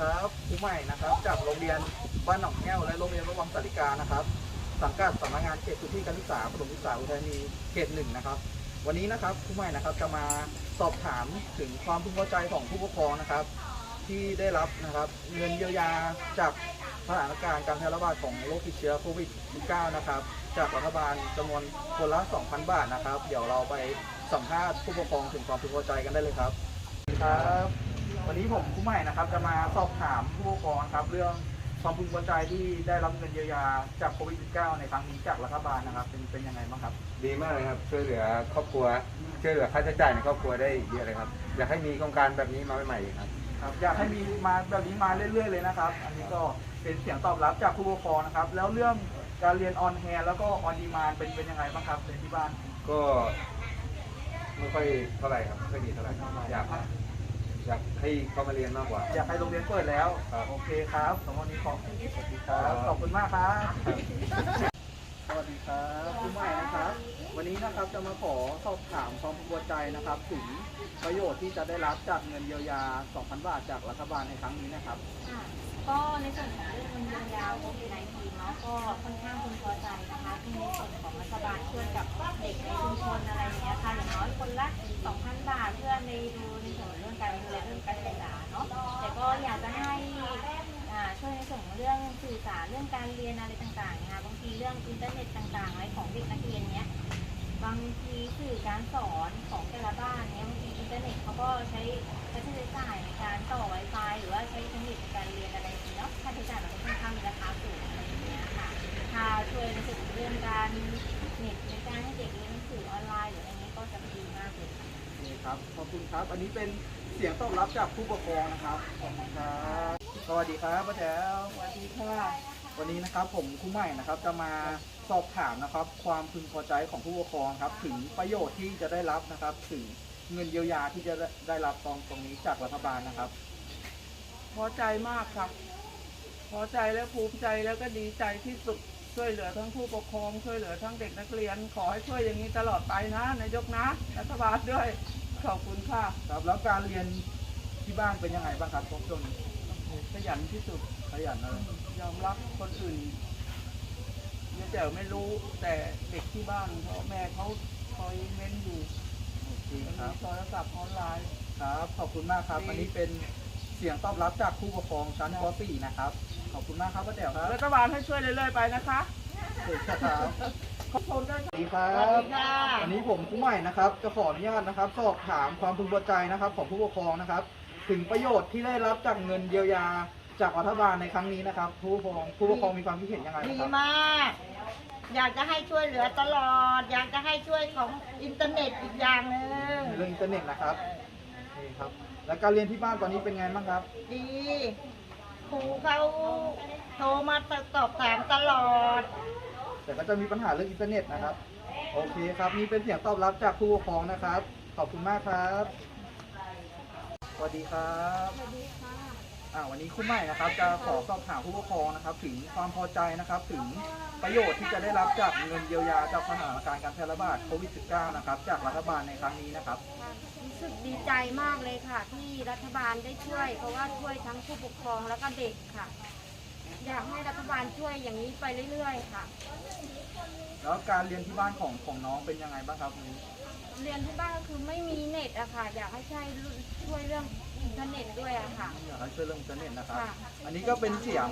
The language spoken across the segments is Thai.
ครับครูใหม่นะครับ จากโรงเรียนบ้านหนองแก้วและโรงเรียนระวังสาริกานะครับ สังกัดสำนักงานเขตพื้นที่การศึกษาประถมศึกษาอุทัยธานีเขตหนึ่งนะครับ วันนี้นะครับครูใหม่นะครับจะมาสอบถามถึงความพึงพอใจของผู้ปกครองนะครับ ที่ได้รับนะครับเงินเยียวยาจากสถานการณ์การแพร่ระบาดของโรคติดเชื้อโควิด -19 นะครับ จากรัฐบาลจำนวนคนละ 2,000 บาทนะครับ เดี๋ยวเราไปสัมภาษณ์ผู้ปกครองถึงความพึงพอใจกันได้เลยครับครับ วันนี้ผมครูใหม่นะครับจะมาสอบถามผู้ปกครองนะครับเรื่องความพึงพอใจที่ได้รับเงินเยียวยาจากโควิด -19 ในครั้งนี้จากรัฐบาลนะครับ เป็นเป็นยังไงบ้างครับ ดีมากเลยครับ ช่วยเหลือครอบครัว ช่วยเหลือค่าใช้จ่ายในครอบครัวได้เยอะเลยครับ อยากให้มีโครงการแบบนี้มาใหม่ๆอีกครับ ครับ อยากให้มีมาแบบนี้มาเรื่อยๆเลยนะครับ อันนี้ก็เป็นเสียงตอบรับจากผู้ปกครองนะครับ แล้วเรื่องการเรียนออนแฮร์แล้วก็ออนดีมานเป็นเป็นยังไงบ้างครับในที่บ้าน ก็ไม่ค่อยเท่าไหร่ครับไม่ค่อยดีเท่าไหร่อยาก อยากให้เขามาเรียนมากกว่า อยากให้โรงเรียนเปิดแล้ว ครับ โอเคครับสำหรับวันนี้ขอบสวัสดีครับ ขอบคุณมากครับ สวัสดีครับคุณใหม่นะครับ วันนี้นะครับจะมาขอสอบถามความพึงพอใจนะครับ ถึงประโยชน์ที่จะได้รับจากเงินเยียวยา 2,000 บาทจากรัฐบาลในครั้งนี้นะครับค่ะก็ในส่วนของเรื่องเงินเยียวยาโควิด19เนาะก็ค่อนข้างพึงพอใจนะคะที่ในส่วนของรัฐบาลช่วยกับเด็กในชุมชนอะไรอย่างเงี้ยค่ะอย่างน้อยคนละ2,000 บาทเพื่อในดูในส่วนเรื่องการดูแลเรื่องการศึกษาเนาะแต่ก็อยากจะให้ช่วยในส่วนของเรื่องสื่อสารเรื่องการเรียนอะไรต่างๆนะคะบางทีเรื่องอินเทอร์เน็ตต่างๆอะไรของเด็กนักเรียนเนี้ย บางทีสื่อการสอนของแต่ละบ้านเนี้ยบางทีอินเทอร์เน็ตเขาก็ใช้ใช้ค่าใช้จ่ายในการต่อ Wi-Fi หรือว่าใช้อินเทอร์เน็ตในการเรียนอะไรอย่างเงี้ยเนาะค่าใช้จ่ายมันก็ค่อนข้างมีราคาสูงอะไรอย่างเงี้ยค่ะถ้าช่วยในส่วนเรื่องการเน็ตในการให้เด็กเรียนหนังสือออนไลน์หรืออะไรเงี้ยก็จะดีมากเลยค่ะโอเคครับขอบคุณครับ อันนี้เป็นเสียงตอบรับจากผู้ปกครองนะครับขอบคุณครับสวัสดีครับป้าแจ๋วสวัสดีค่ะ วันนี้นะครับผมครูใหม่นะครับจะมาสอบถามนะครับ ความพึงพอใจของผู้ปกครองครับ ถึงประโยชน์ที่จะได้รับนะครับ ถึงเงินเยียวยาที่จะได้รับตรงตรงนี้จากรัฐบาลนะครับ พอใจมากค่ะพอใจและภูมิใจแล้วก็ดีใจที่สุดช่วยเหลือทั้งผู้ปกครองช่วยเหลือทั้งเด็กนักเรียน ขอให้ช่วยอย่างนี้ตลอดไปนะนายกนะรัฐบาลด้วยขอบคุณค่ะครับแล้วการเรียนที่บ้านเป็นยังไงบ้างครับช่วงนี้ ขยันที่สุดขยันเลยยอมรับคนอื่นยายแจ๋วไม่รู้แต่เด็กที่บ้านพ่อแม่เขาคอยเม้นอยู่โอเคมีครับ โทรศัพท์ออนไลน์ ครับ ขอบคุณมากครับ อันนี้เป็นเสียงตอบรับจากผู้ปกครองชั้นป .4 นะครับ ขอบคุณมากครับป้าแจ๋วครับรัฐบาลให้ช่วยเรื่อยๆไปนะคะโอเคครับขอบคุณด้วยสวัสดีครับวันนี้ผมผู้ใหม่นะครับ จะขออนุญาตนะครับ สอบถามความพึงพอใจนะครับ ของผู้ปกครองนะครับ ถึงประโยชน์ที่ได้รับจากเงินเยียวยาจากรัฐบาลในครั้งนี้นะครับ ผู้ปกครองผู้ปกครองมีความคิดเห็นยังไงดีนะครับ มาก อยากจะให้ช่วยเหลือตลอด อยากจะให้ช่วยของอินเทอร์เน็ตอีกอย่างหนึ่งเรื่องอินเทอร์เน็ตนะครับนี่ครับ แล้วการเรียนที่บ้านตอนนี้เป็นไงบ้างครับ ดีครูเขาโทรมาตอบถามตลอด แต่ก็จะมีปัญหาเรื่องอินเทอร์เน็ตนะครับ โอเคครับ นี่เป็นเสียงตอบรับจากผู้ปกครองนะครับ ขอบคุณมากครับ สวัสดีครับสวัสดีค่ะอ่าวันนี้ครูใหม่นะครับ จะขอสอบถามผู้ปกครองนะครับ ถึงความพอใจนะครับ ถึงประโยชน์ที่จะได้รับจากเงินเยียวยาจากสถานการณ์การแพร่ระบาดโควิด -19 นะครับ จากรัฐบาลในครั้งนี้นะครับ รู้สึกดีใจมากเลยค่ะ ที่รัฐบาลได้ช่วย เพราะว่าช่วยทั้งผู้ปกครองแล้วก็เด็กค่ะ อยากให้รัฐบาลช่วยอย่างนี้ไปเรื่อยๆค่ะ แล้วการเรียนที่บ้านของของน้องเป็นยังไงบ้างครับวันนี้เรียนที่บ้านก็คือไม่มีเน็ตอะค่ะ อยากให้ช่วยช่วยเรื่องอินเทอร์เน็ตด้วยอะค่ะ อยากให้ช่วยเรื่องอินเทอร์เน็ตนะครับ ค่ะ อันนี้ก็เป็นเสียง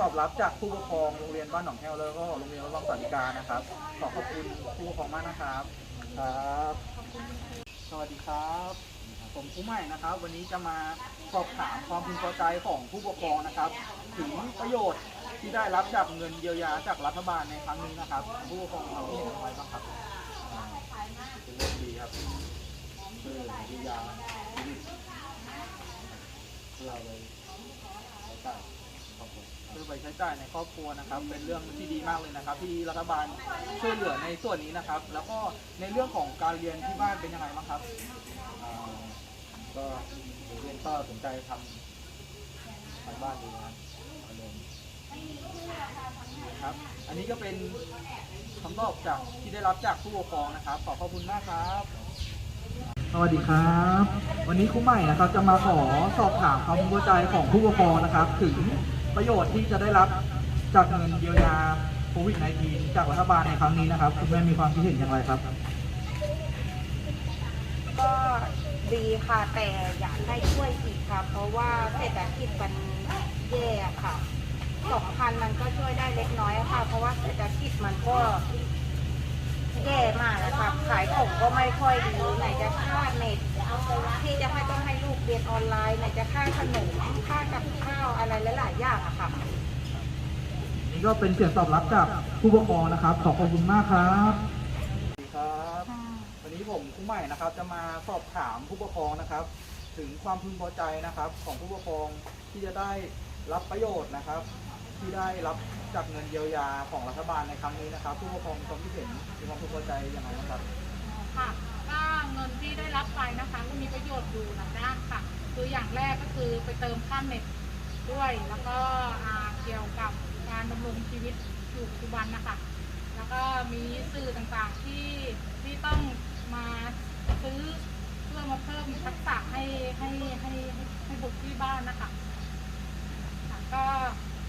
ตอบรับจากผู้ปกครองโรงเรียนบ้านหนองแห้วแล้วก็โรงเรียนวัดสันติกานะครับ ขอขอบคุณผู้ปกครองมากนะครับครับสวัสดีครับ ผมผู้ใหม่นะครับ วันนี้จะมาสอบถามความพึงพอใจของผู้ปกครองนะครับ ถึงประโยชน์ที่ได้รับจากเงินเยียวยาจากรัฐบาลในครั้งนี้นะครับ ผู้ปกครองเราที่เห็นอะไรบ้างครับเป็นเรื่องดีครับช่วยเหลือเยียวยาชีวิตเราเลยใช้จ่ายครอบครัวคือไปใช้จ่ายในครอบครัวนะครับ เป็นเรื่องที่ดีมากเลยนะครับ ที่รัฐบาลช่วยเหลือในส่วนนี้นะครับ แล้วก็ในเรื่องของการเรียนที่บ้านเป็นยังไงบ้างครับอ่า ก็เรียนก็สนใจทำทางบ้านดีนะครับเอาเดินครับ อันนี้ก็เป็นคำตอบจากที่ได้รับจากผู้ปกครองนะครับ ขอขอบคุณมากครับ สวัสดีครับ วันนี้ครูใหม่นะครับ จะมาขอสอบถามความเข้าใจของผู้ปกครองนะครับ ถึงประโยชน์ที่จะได้รับจากเงินเยียวยาโควิด -19 จากรัฐบาลในครั้งนี้นะครับ คุณแม่มีความคิดเห็นอย่างไรครับ ก็ ดีค่ะ แต่อยากให้ช่วยอีกค่ะ เพราะว่าเศรษฐกิจมันแย่ค่ะสองพันมันก็ช่วยได้เล็กน้อยค่ะ เพราะว่าเศรษฐกิจมันก็แย่มากนะคะขายของก็ไม่ค่อยดีไหนจะค่าเน็ตที่จะให้ต้องให้ลูกเรียนออนไลน์ไหนจะค่าขนมค่ากับข้าวอะไรหลายๆอย่างอะค่ะ นี่ก็เป็นเสียงตอบรับจากผู้ปกครองนะครับ ขอบคุณมากครับ ผมครูใหม่นะครับ จะมาสอบถามผู้ปกครองนะครับ ถึงความพึงพอใจนะครับ ของผู้ปกครองที่จะได้รับประโยชน์นะครับ ที่ได้รับจากเงินเยียวยาของรัฐบาลในครั้งนี้นะครับ ผู้ปกครองมีความคิดเห็นมีความพึงพอใจอย่างไรบ้างครับค่ะก็เงินที่ได้รับไปนะคะก็มีประโยชน์อยู่หลายด้านค่ะ คืออย่างแรกก็คือไปเติมค่าเน็ตด้วย แล้วก็เกี่ยวกับการดำรงชีวิตอยู่ปัจจุบันนะคะ แล้วก็มีสื่อต่างๆที่ที่ต้อง มาซื้อเพื่อมาเพิ่มทักษะให้ให้ให้ให้ให้บุตรที่บ้านนะคะค่ะก็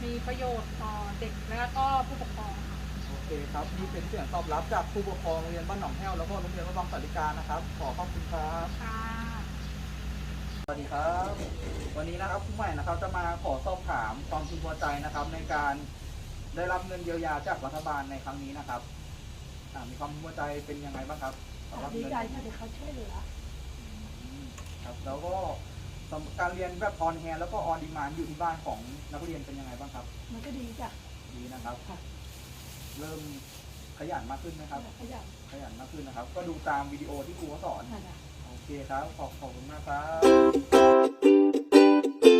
มีประโยชน์ต่อเด็กแล้วก็ผู้ปกครองค่ะ โอเคครับ นี่เป็นเสียงตอบรับจากผู้ปกครองโรงเรียนบ้านหนองแห้วแล้วก็โรงเรียนวัดบางสาริกานะครับ ขอขอบคุณครับ ค่ะ สวัสดีครับ วันนี้นะครับผู้ใหม่นะครับจะมาขอสอบถามความพึงพอใจนะครับ ในการได้รับเงินเยียวยาจากรัฐบาลในครั้งนี้นะครับอ่ามีความพึงพอใจเป็นยังไงบ้างครับสำห รับดีเงินใจค่ะที่เขาช่วยเหลืออืมครับแล้วก็สำหรับการเรียนแบบออนแฮนแล้วก็ออนดีมานอยู่ที่บ้านของนักเรียนเป็นยังไงบ้างครับ มันก็ดีจ้ะดีนะครับ ค่ะเริ่มขยันมากขึ้นไหมครับ ขยันขยันมากขึ้นนะครับ ก็ดูตามวิดีโอที่ครูเขาสอน ค่ะ โอเคครับ ขอบขอบคุณมากครับ